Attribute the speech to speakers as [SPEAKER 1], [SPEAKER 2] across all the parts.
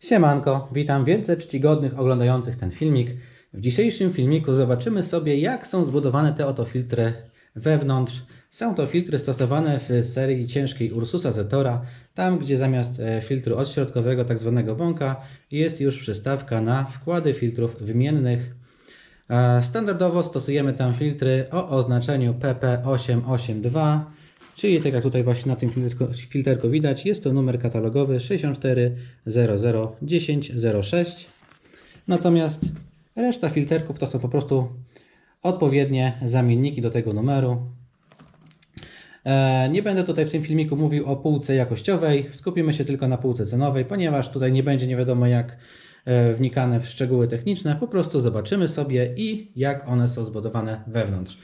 [SPEAKER 1] Siemanko, witam wielce czcigodnych oglądających ten filmik. W dzisiejszym filmiku zobaczymy sobie jak są zbudowane te oto filtry wewnątrz. Są to filtry stosowane w serii ciężkiej Ursusa Zetora, tam gdzie zamiast e, filtru odśrodkowego tak zwanego bąka jest już przystawka na wkłady filtrów wymiennych. E, Standardowo stosujemy tam filtry o oznaczeniu PP882, czyli tak jak tutaj właśnie na tym filterku, filterku widać, jest to numer katalogowy 64001006. Natomiast reszta filterków to są po prostu odpowiednie zamienniki do tego numeru. E, Nie będę tutaj w tym filmiku mówił o półce jakościowej, skupimy się tylko na półce cenowej, ponieważ tutaj nie będzie nie wiadomo jak e, wnikane w szczegóły techniczne, po prostu zobaczymy sobie i jak one są zbudowane wewnątrz.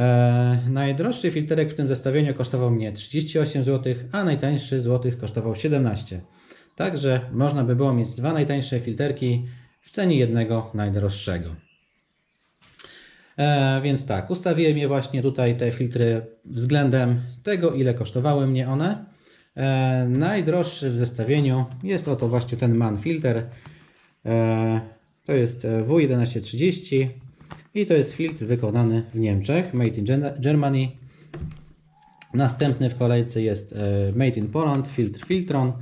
[SPEAKER 1] E, najdroższy filterek w tym zestawieniu kosztował mnie 38 zł, a najtańszy złotych kosztował 17. Także można by było mieć dwa najtańsze filterki w cenie jednego najdroższego. E, więc tak, ustawiłem je właśnie tutaj, te filtry, względem tego, ile kosztowały mnie one. E, najdroższy w zestawieniu jest oto właśnie ten MAN filter. E, to jest W1130 i to jest filtr wykonany w Niemczech, made in Germany. Następny w kolejce jest e, made in Poland, filtr Filtron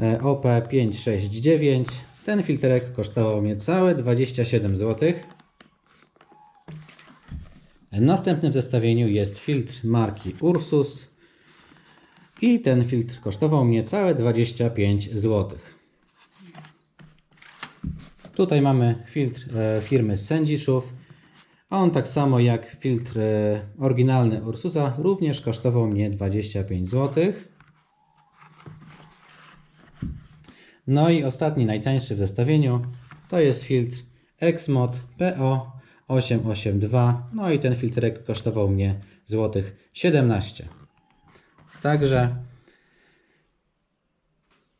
[SPEAKER 1] e, OP569. Ten filterek kosztował mnie całe 27 zł. Następny w zestawieniu jest filtr marki Ursus i ten filtr kosztował mnie całe 25 zł. Tutaj mamy filtr e, firmy Sędziszów. On tak samo jak filtr e, oryginalny Ursusa również kosztował mnie 25 zł. No i ostatni, najtańszy w zestawieniu to jest filtr Exmod PO882. No i ten filtrek kosztował mnie złotych 17. Także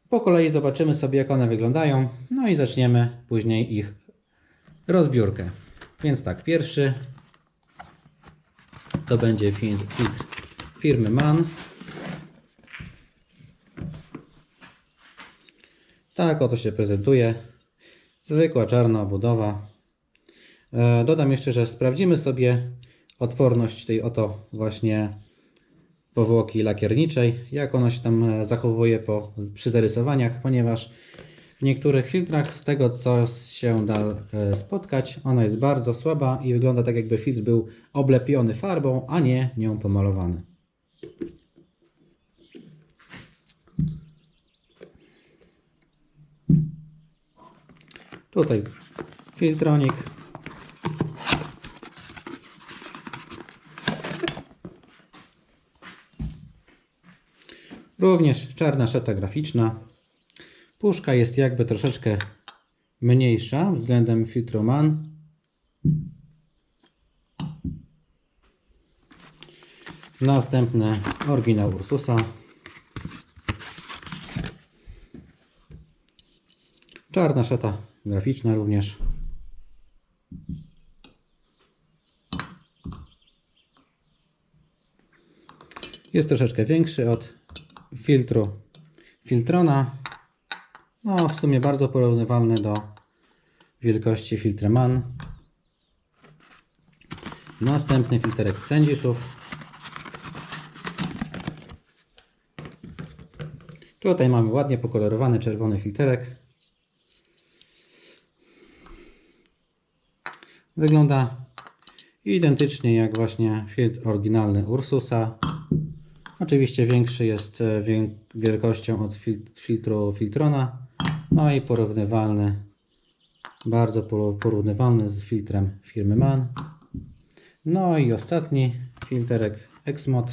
[SPEAKER 1] po kolei zobaczymy sobie jak one wyglądają. No i zaczniemy później ich rozbiórkę. Więc tak, pierwszy to będzie fil- filtr firmy MAN. Tak oto się prezentuje. Zwykła czarna obudowa. E, Dodam jeszcze, że sprawdzimy sobie odporność tej oto właśnie powłoki lakierniczej, jak ona się tam e, zachowuje po, przy zarysowaniach, ponieważ w niektórych filtrach, z tego co się da e, spotkać, ona jest bardzo słaba i wygląda tak jakby filtr był oblepiony farbą, a nie nią pomalowany. Tutaj filtronik. Również czarna szata graficzna. Puszka jest jakby troszeczkę mniejsza względem filtru MAN. Następny oryginał Ursusa. Czarna szata graficzna również. Jest troszeczkę większy od filtru Filtrona. No, w sumie bardzo porównywalny do wielkości filtra MAN. Następny filterek z Sędziszów. Tutaj mamy ładnie pokolorowany czerwony filterek. Wygląda identycznie jak właśnie filtr oryginalny Ursusa. Oczywiście większy jest e, wielkością od fil- filtru Filtrona. No i porównywalny, bardzo poró- porównywalny z filtrem firmy MAN. No i ostatni filterek Exmod.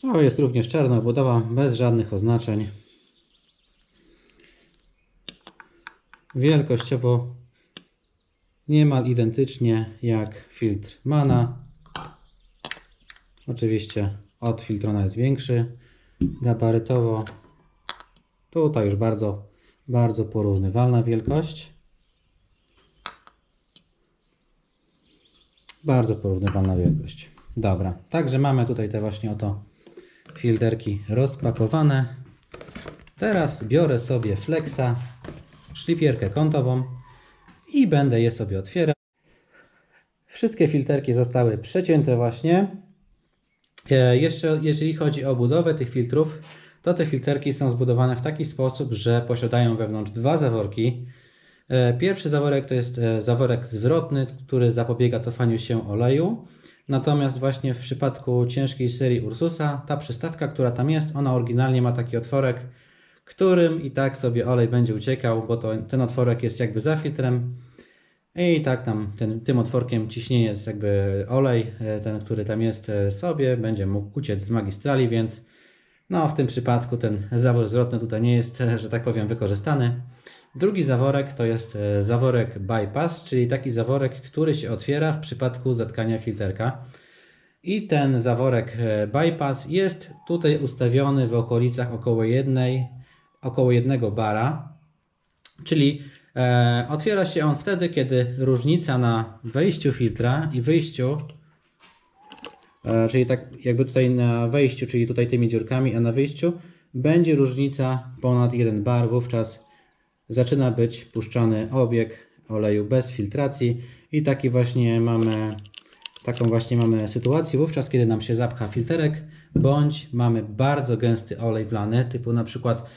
[SPEAKER 1] To jest również czarna budowa, bez żadnych oznaczeń. Wielkościowo niemal identycznie jak filtr Mana. Oczywiście od filtrona jest większy. Gabarytowo tutaj już bardzo, bardzo porównywalna wielkość. Bardzo porównywalna wielkość. Dobra, także mamy tutaj te właśnie oto filterki rozpakowane. Teraz biorę sobie flexa, szlifierkę kątową i będę je sobie otwierał. Wszystkie filterki zostały przecięte właśnie. E, Jeszcze jeżeli chodzi o budowę tych filtrów, to te filterki są zbudowane w taki sposób, że posiadają wewnątrz dwa zaworki. E, Pierwszy zaworek to jest e, zaworek zwrotny, który zapobiega cofaniu się oleju. Natomiast właśnie w przypadku ciężkiej serii Ursusa, ta przystawka, która tam jest, ona oryginalnie ma taki otworek, którym i tak sobie olej będzie uciekał, bo to, ten otworek jest jakby za filtrem. I tak tam ten, tym otworkiem ciśnienie jest jakby olej, e, ten, który tam jest e, sobie, będzie mógł uciec z magistrali, więc no w tym przypadku ten zawór zwrotny tutaj nie jest, e, że tak powiem, wykorzystany. Drugi zaworek to jest zaworek bypass, czyli taki zaworek, który się otwiera w przypadku zatkania filterka. I ten zaworek bypass jest tutaj ustawiony w okolicach około jednej, około jednego bara, czyli otwiera się on wtedy, kiedy różnica na wejściu filtra i wyjściu, e, czyli tak jakby tutaj na wejściu, czyli tutaj tymi dziurkami, a na wyjściu będzie różnica ponad 1 bar, wówczas zaczyna być puszczany obieg oleju bez filtracji i taki właśnie mamy taką właśnie mamy sytuację. Wówczas, kiedy nam się zapcha filterek, bądź mamy bardzo gęsty olej wlany, typu na przykład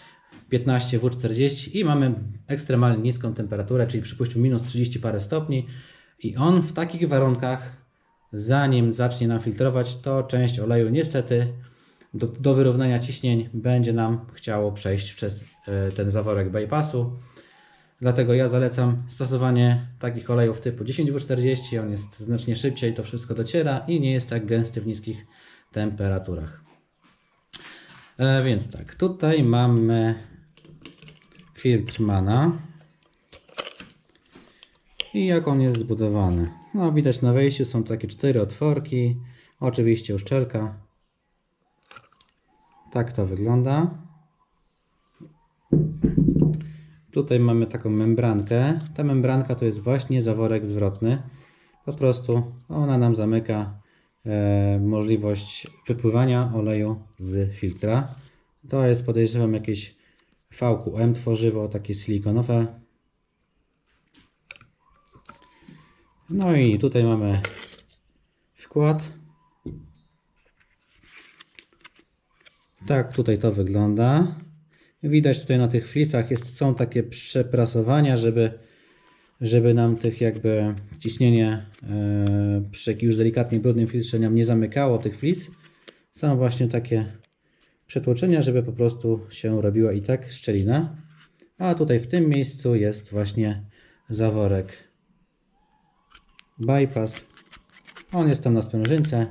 [SPEAKER 1] 15W40 i mamy ekstremalnie niską temperaturę, czyli przypuśćmy minus 30 parę stopni i on w takich warunkach, zanim zacznie nam filtrować, to część oleju niestety do, do wyrównania ciśnień będzie nam chciało przejść przez e, ten zaworek bypassu. Dlatego ja zalecam stosowanie takich olejów typu 10W40. On jest znacznie szybciej, to wszystko dociera i nie jest tak gęsty w niskich temperaturach. E, więc tak, tutaj mamy filtr Mana. I jak on jest zbudowany? No widać na wejściu są takie cztery otworki. Oczywiście uszczelka. Tak to wygląda. Tutaj mamy taką membrankę. Ta membranka to jest właśnie zaworek zwrotny. Po prostu ona nam zamyka e, możliwość wypływania oleju z filtra. To jest podejrzewam jakieś VQM tworzywo, takie silikonowe. No i tutaj mamy wkład. Tak tutaj to wygląda. Widać tutaj na tych flisach jest, są takie przeprasowania, żeby, żeby nam tych jakby ciśnienie e, przy już delikatnie brudnym filtrze nam nie zamykało tych flis. Są właśnie takie przetłoczenia, żeby po prostu się robiła i tak szczelina. A tutaj w tym miejscu jest właśnie zaworek bypass. On jest tam na sprężynce.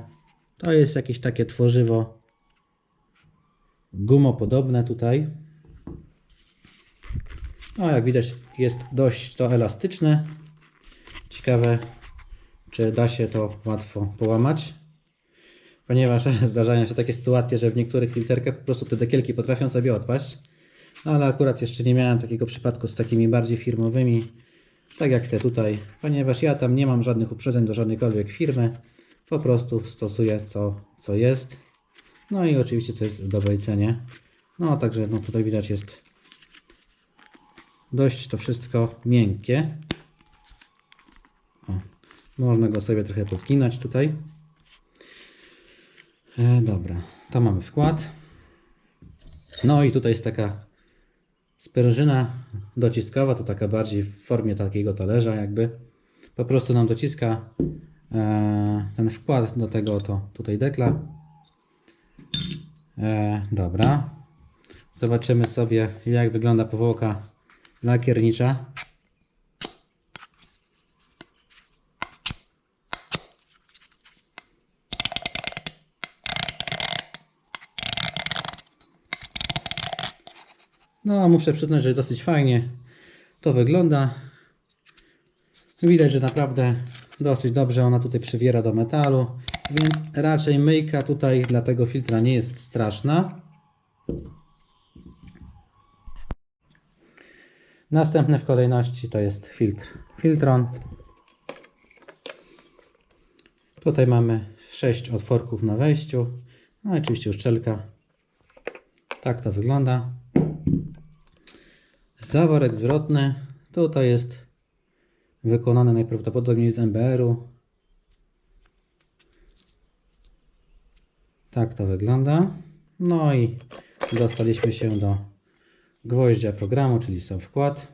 [SPEAKER 1] To jest jakieś takie tworzywo gumopodobne tutaj. No, jak widać, jest dość to elastyczne. Ciekawe, czy da się to łatwo połamać. Ponieważ zdarzają się takie sytuacje, że w niektórych filterkach po prostu te dekielki potrafią sobie odpaść. Ale akurat jeszcze nie miałem takiego przypadku z takimi bardziej firmowymi, tak jak te tutaj, ponieważ ja tam nie mam żadnych uprzedzeń do żadnejkolwiek firmy. Po prostu stosuję co, co jest. No i oczywiście co jest w dobrej cenie. No także no tutaj widać jest dość to wszystko miękkie. O, można go sobie trochę pozginać tutaj. E, dobra, to mamy wkład. No i tutaj jest taka sprężyna dociskowa, to taka bardziej w formie takiego talerza jakby. Po prostu nam dociska e, ten wkład do tego to tutaj dekla. E, dobra. Zobaczymy sobie jak wygląda powłoka lakiernicza. No, muszę przyznać, że dosyć fajnie to wygląda. Widać, że naprawdę dosyć dobrze ona tutaj przywiera do metalu, więc raczej myjka tutaj dla tego filtra nie jest straszna. Następny w kolejności to jest filtr Filtron. Tutaj mamy sześć otworków na wejściu. No i oczywiście uszczelka. Tak to wygląda. Zaworek zwrotny. Tutaj jest wykonany najprawdopodobniej z MBR-u. Tak to wygląda. No i dostaliśmy się do gwoździa programu, czyli sam wkład.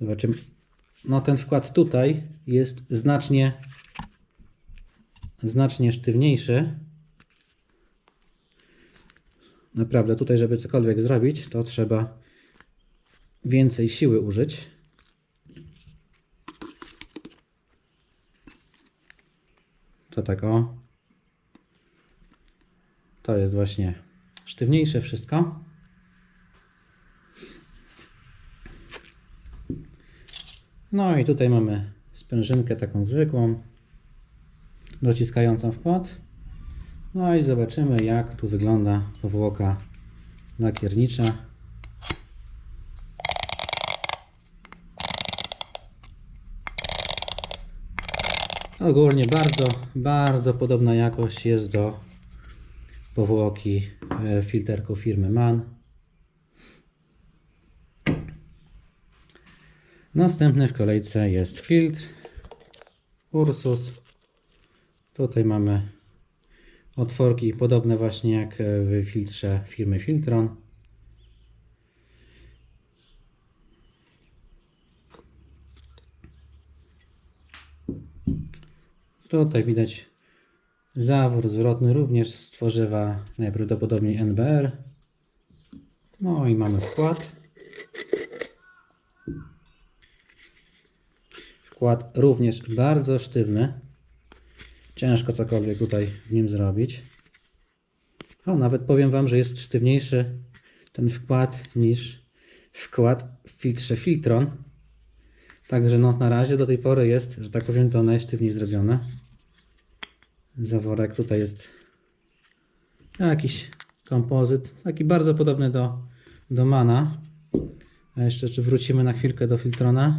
[SPEAKER 1] Zobaczymy. No ten wkład tutaj jest znacznie znacznie sztywniejszy. Naprawdę tutaj, żeby cokolwiek zrobić, to trzeba więcej siły użyć. To tak o. To jest właśnie sztywniejsze wszystko. No i tutaj mamy sprężynkę taką zwykłą, dociskającą wkład. No i zobaczymy jak tu wygląda powłoka lakiernicza. Ogólnie bardzo, bardzo podobna jakość jest do powłoki e, filterku firmy MAN. Następny w kolejce jest filtr Ursus. Tutaj mamy otworki podobne właśnie jak w filtrze firmy Filtron. Tutaj widać zawór zwrotny również z tworzywa najprawdopodobniej NBR. No i mamy wkład. Wkład również bardzo sztywny. Ciężko cokolwiek tutaj w nim zrobić. O, nawet powiem Wam, że jest sztywniejszy ten wkład niż wkład w filtrze Filtron. Także no, na razie do tej pory jest, że tak powiem, to najsztywniej zrobione. Zaworek tutaj jest jakiś kompozyt, taki bardzo podobny do, do Mana. A jeszcze czy wrócimy na chwilkę do Filtrona.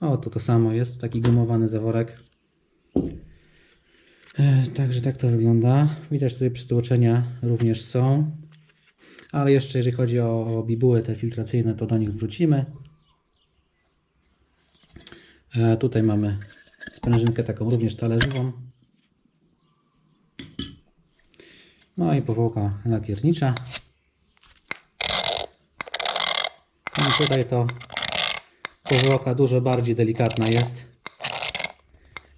[SPEAKER 1] O, to to samo jest, taki gumowany zaworek. E, Także tak to wygląda. Widać tutaj przytłoczenia również są. Ale jeszcze jeżeli chodzi o, o bibuły te filtracyjne, to do nich wrócimy. E, tutaj mamy sprężynkę taką również talerzową. No i powłoka lakiernicza. I tutaj to powłoka dużo bardziej delikatna jest.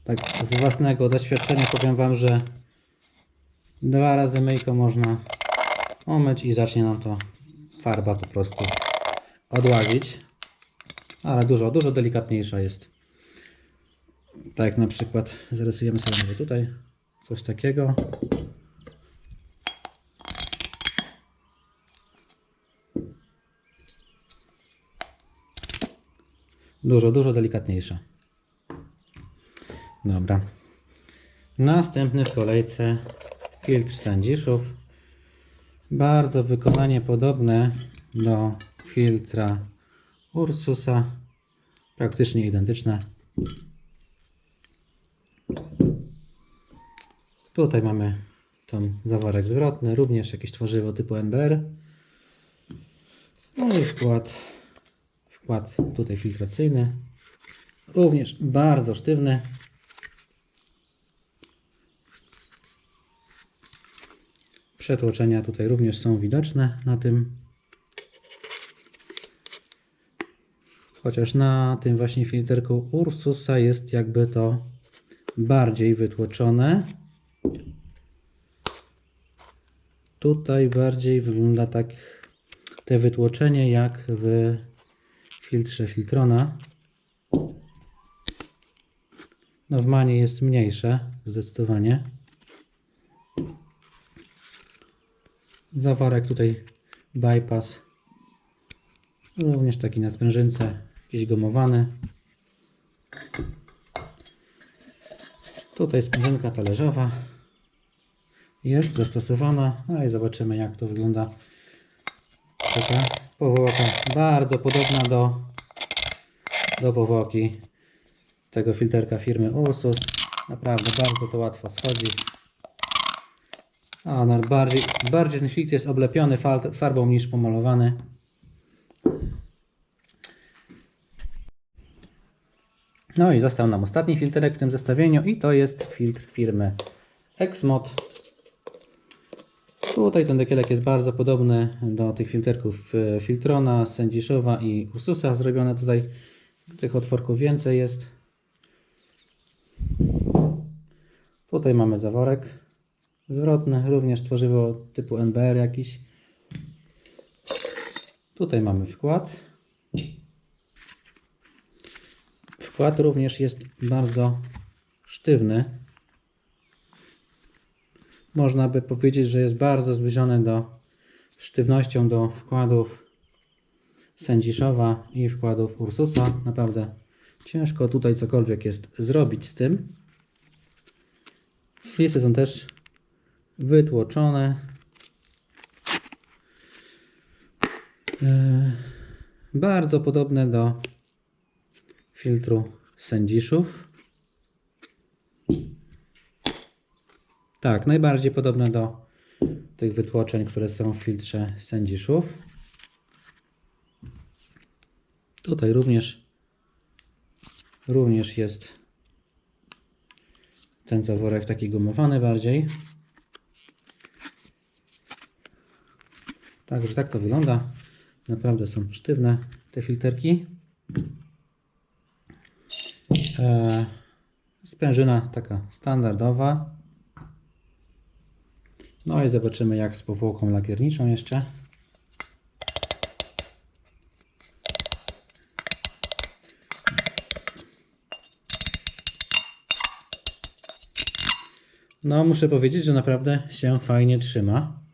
[SPEAKER 1] Tak z własnego doświadczenia powiem Wam, że dwa razy myjką można omyć i zacznie nam to farba po prostu odłazić. Ale dużo, dużo delikatniejsza jest. Tak na przykład zarysujemy sobie tutaj coś takiego. Dużo, dużo delikatniejsza. Dobra. Następny w kolejce filtr Sandziszów. Bardzo wykonanie podobne do filtra Ursusa. Praktycznie identyczne. Tutaj mamy tą zaworek zwrotny, również jakieś tworzywo typu NBR. No i wkład, wkład tutaj filtracyjny. Również bardzo sztywny. Przetłoczenia tutaj również są widoczne na tym. Chociaż na tym właśnie filterku Ursusa jest jakby to bardziej wytłoczone. Tutaj bardziej wygląda tak te wytłoczenie jak w filtrze Filtrona. No w Manie jest mniejsze zdecydowanie. Zaworek tutaj bypass. Również taki na sprężynce, jakiś gumowany. Tutaj sprężynka talerzowa jest zastosowana. No i zobaczymy jak to wygląda. Taka powłoka bardzo podobna do, do powłoki tego filterka firmy Ursus. Naprawdę bardzo to łatwo schodzi. A, bardziej, bardziej ten filtr jest oblepiony farbą niż pomalowany. No i został nam ostatni filterek w tym zestawieniu i to jest filtr firmy Exmod. Tutaj ten dekielek jest bardzo podobny do tych filterków e, Filtrona, Sędziszowa i Ursusa. Zrobione tutaj tych otworków więcej jest. Tutaj mamy zaworek zwrotny, również tworzywo typu NBR jakiś. Tutaj mamy wkład. Wkład również jest bardzo sztywny. Można by powiedzieć, że jest bardzo zbliżony do sztywnością do wkładów Sędziszowa i wkładów Ursusa. Naprawdę ciężko tutaj cokolwiek jest zrobić z tym. Flisy są też wytłoczone. E, Bardzo podobne do filtru Sędziszów. Tak, najbardziej podobne do tych wytłoczeń, które są w filtrze Sędziszów. Tutaj również również jest ten zaworek taki gumowany bardziej. Także tak to wygląda. Naprawdę są sztywne te filterki. E, sprężyna taka standardowa. No i zobaczymy jak z powłoką lakierniczą jeszcze. No muszę powiedzieć, że naprawdę się fajnie trzyma.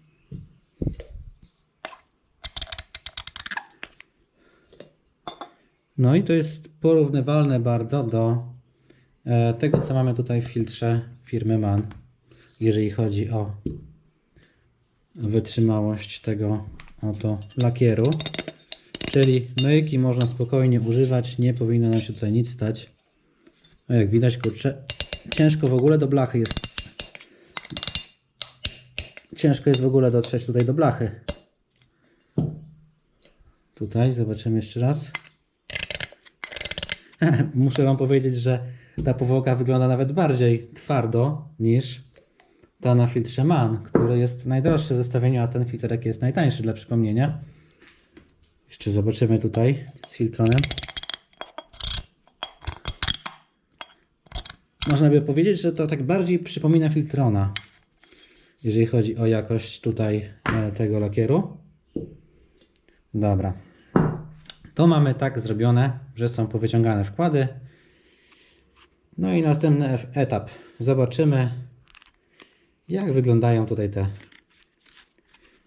[SPEAKER 1] No i to jest porównywalne bardzo do e, tego, co mamy tutaj w filtrze firmy MAN, jeżeli chodzi o wytrzymałość tego oto lakieru. Czyli myjki można spokojnie używać, nie powinno nam się tutaj nic stać. No jak widać, kurczę, ciężko w ogóle do blachy jest. Ciężko jest w ogóle dotrzeć tutaj do blachy. Tutaj zobaczymy jeszcze raz. Muszę Wam powiedzieć, że ta powłoka wygląda nawet bardziej twardo niż ta na filtrze MAN, który jest najdroższy w zestawieniu, a ten filtrek jest najtańszy dla przypomnienia. Jeszcze zobaczymy tutaj z filtronem. Można by powiedzieć, że to tak bardziej przypomina filtrona, jeżeli chodzi o jakość tutaj e, tego lakieru. Dobra. To mamy tak zrobione, że są powyciągane wkłady. No i następny etap. Zobaczymy, jak wyglądają tutaj te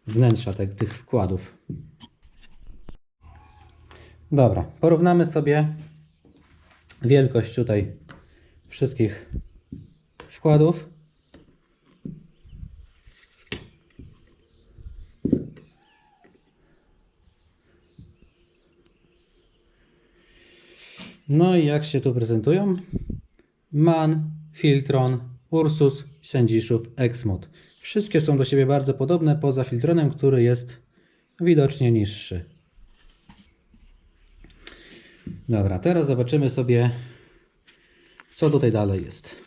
[SPEAKER 1] wnętrza te, tych wkładów. Dobra, porównamy sobie wielkość tutaj wszystkich wkładów. No i jak się tu prezentują? MAN, Filtron, Ursus, Sędziszów, Exmod. Wszystkie są do siebie bardzo podobne, poza Filtronem, który jest widocznie niższy. Dobra, teraz zobaczymy sobie, co tutaj dalej jest.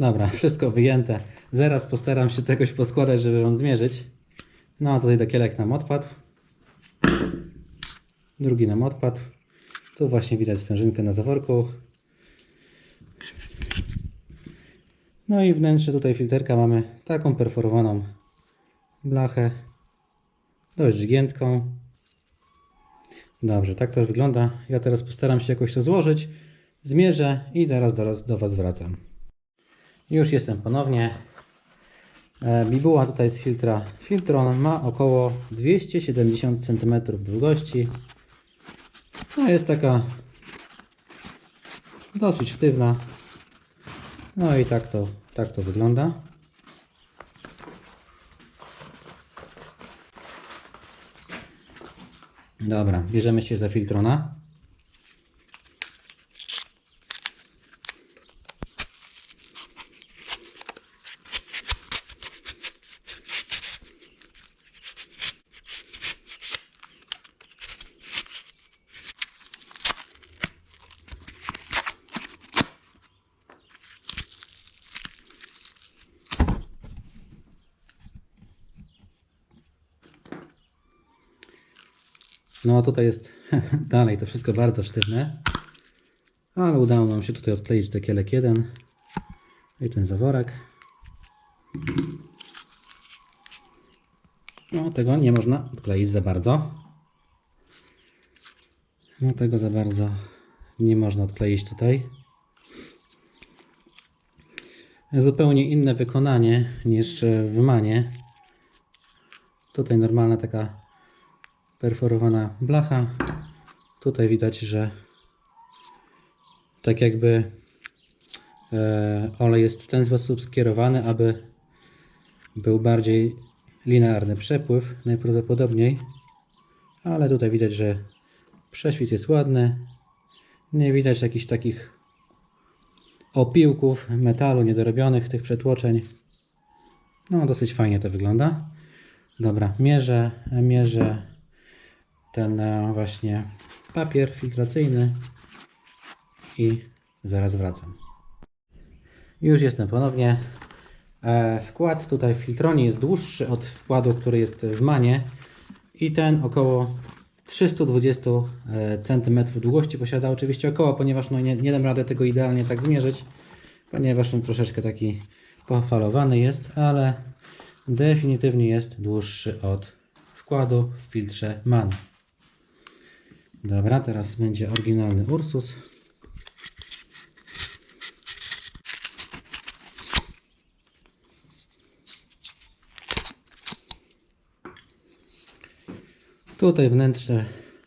[SPEAKER 1] Dobra, wszystko wyjęte. Zaraz postaram się tegoś poskładać, żeby Wam zmierzyć. No, a tutaj dekielek nam odpadł. Drugi nam odpadł. Tu właśnie widać sprężynkę na zaworku. No i wnętrze tutaj filterka mamy taką perforowaną blachę. Dość giętką. Dobrze, tak to wygląda. Ja teraz postaram się jakoś to złożyć. Zmierzę i teraz do, do Was wracam. Już jestem ponownie. E, Bibuła tutaj z filtra Filtron ma około 270 cm długości. No jest taka dosyć sztywna. No i tak to, tak to wygląda. Dobra, bierzemy się za filtrona. No a tutaj jest dalej to wszystko bardzo sztywne. Ale udało nam się tutaj odkleić dekielek jeden i ten zaworek. No tego nie można odkleić za bardzo. No tego za bardzo nie można odkleić tutaj. Zupełnie inne wykonanie niż w manie. Tutaj normalna taka perforowana blacha. Tutaj widać, że tak jakby e, olej jest w ten sposób skierowany, aby był bardziej linearny przepływ, najprawdopodobniej. Ale tutaj widać, że prześwit jest ładny. Nie widać jakichś takich opiłków metalu niedorobionych, tych przetłoczeń. No, dosyć fajnie to wygląda. Dobra, mierzę, mierzę ten e, właśnie papier filtracyjny i zaraz wracam. Już jestem ponownie. E, Wkład tutaj w filtronie jest dłuższy od wkładu, który jest w manie i ten około 320 cm długości posiada. Oczywiście około, ponieważ no nie, nie dam rady tego idealnie tak zmierzyć, ponieważ on troszeczkę taki pofalowany jest, ale definitywnie jest dłuższy od wkładu w filtrze MAN. Dobra, teraz będzie oryginalny Ursus. Tutaj wnętrze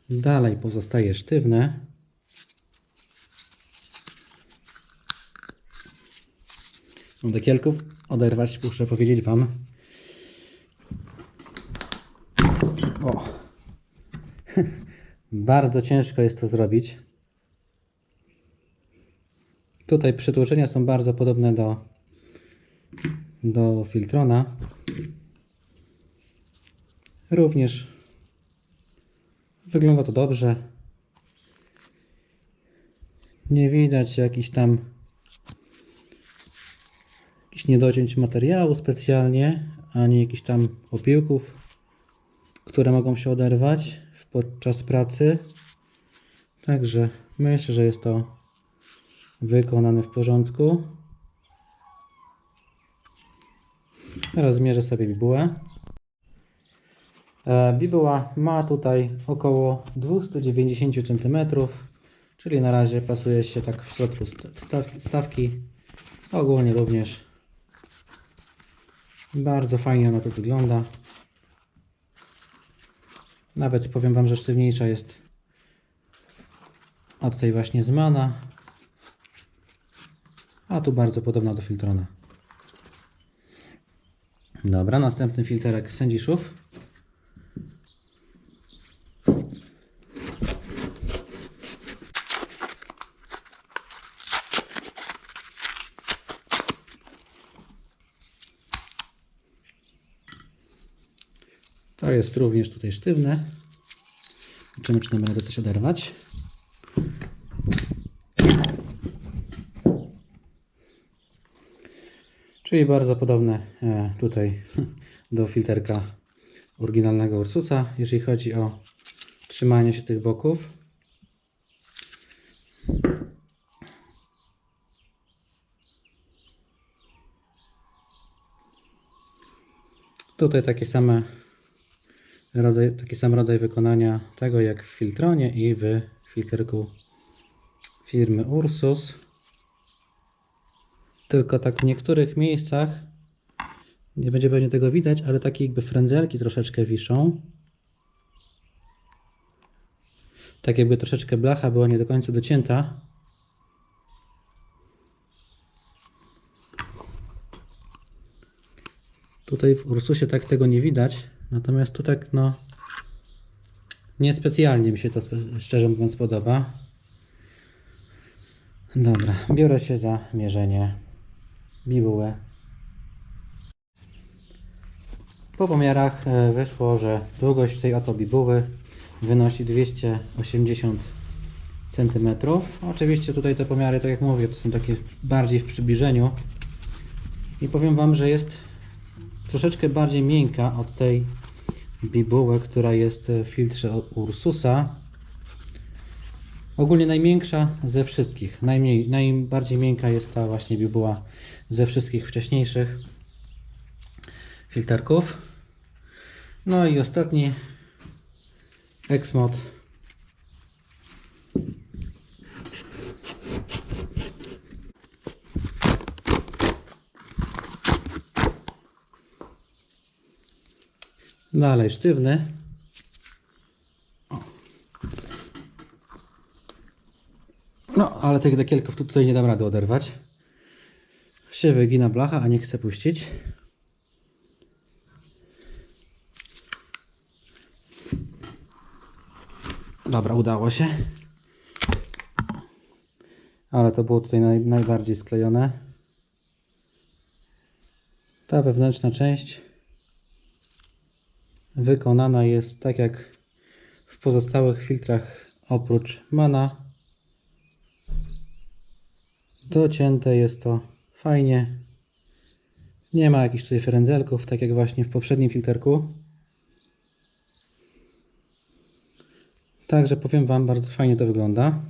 [SPEAKER 1] dalej pozostaje sztywne. Do kielków oderwać muszę powiedzieć Wam. O. Bardzo ciężko jest to zrobić. Tutaj przytłoczenia są bardzo podobne do, do filtrona. Również wygląda to dobrze. Nie widać jakichś tam jakichś niedocięć materiału specjalnie, ani jakichś tam opiłków, które mogą się oderwać podczas pracy. Także myślę, że jest to wykonane w porządku. Teraz zmierzę sobie bibułę. E, Bibuła ma tutaj około 290 cm, czyli na razie pasuje się tak w środku st- staw- stawki. Ogólnie również bardzo fajnie ona tu wygląda. Nawet powiem Wam, że sztywniejsza jest od tej właśnie z Mana. A tu bardzo podobna do filtrona. Dobra, następny filterek sędziszów. To jest również tutaj sztywne. Zobaczymy, czy nam będę coś oderwać. Czyli bardzo podobne e, tutaj do filterka oryginalnego Ursusa, jeżeli chodzi o trzymanie się tych boków. Tutaj takie same rodzaj, taki sam rodzaj wykonania tego jak w Filtronie i w filterku firmy Ursus. Tylko tak w niektórych miejscach nie będzie pewnie tego widać, ale takie jakby frędzelki troszeczkę wiszą. Tak jakby troszeczkę blacha była nie do końca docięta. Tutaj w Ursusie tak tego nie widać, natomiast tu tak no niespecjalnie mi się to szczerze mówiąc podoba. Dobra, biorę się za mierzenie bibuły. Po pomiarach e, wyszło, że długość tej oto bibuły wynosi 280 cm. Oczywiście tutaj te pomiary, tak jak mówię, to są takie bardziej w przybliżeniu. I powiem Wam, że jest troszeczkę bardziej miękka od tej bibuły, która jest w filtrze od Ursusa. Ogólnie najmiększa ze wszystkich. Najmniej, najbardziej miękka jest ta właśnie bibuła ze wszystkich wcześniejszych filterków. No i ostatni Exmod. Dalej sztywny. No, ale tych dekielków tu tutaj nie dam rady oderwać. Się wygina blacha, a nie chcę puścić. Dobra, udało się. Ale to było tutaj naj, najbardziej sklejone. Ta wewnętrzna część wykonana jest tak jak w pozostałych filtrach oprócz mana. Docięte jest to fajnie. Nie ma jakichś tutaj frędzelków, tak jak właśnie w poprzednim filterku. Także powiem Wam, bardzo fajnie to wygląda.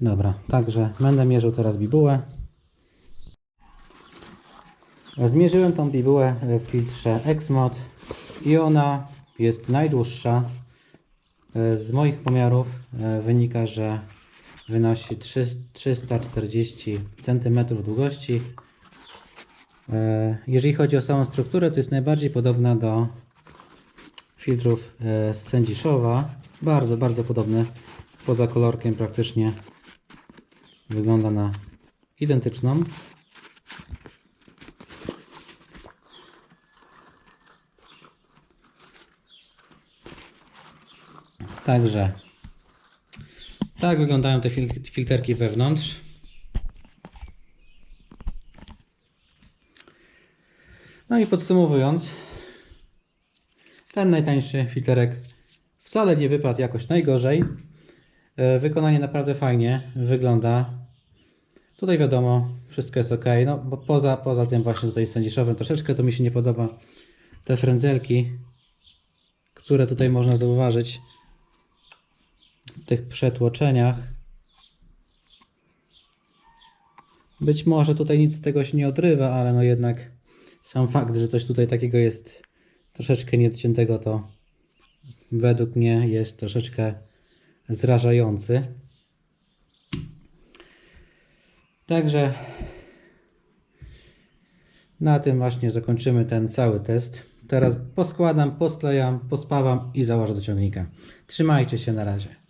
[SPEAKER 1] Dobra, także będę mierzył teraz bibułę. Zmierzyłem tą bibułę w filtrze Exmod i ona jest najdłuższa. Z moich pomiarów e, wynika, że wynosi 3 340 cm długości. E, Jeżeli chodzi o samą strukturę, to jest najbardziej podobna do filtrów e, z Sędziszowa. Bardzo, bardzo podobne. Poza kolorkiem praktycznie wygląda na identyczną. Także tak wyglądają te fil- filterki wewnątrz. No i podsumowując, ten najtańszy filterek wcale nie wypadł jakoś najgorzej. E, Wykonanie naprawdę fajnie wygląda. Tutaj wiadomo, wszystko jest ok. No, bo poza, poza tym właśnie tutaj sędziszowym troszeczkę to mi się nie podoba. Te frędzelki, które tutaj można zauważyć w tych przetłoczeniach. Być może tutaj nic z tego się nie odrywa, ale no jednak sam fakt, że coś tutaj takiego jest troszeczkę niedociętego, to według mnie jest troszeczkę zrażający. Także na tym właśnie zakończymy ten cały test. Teraz poskładam, posklejam, pospawam i założę do ciągnika. Trzymajcie się na razie.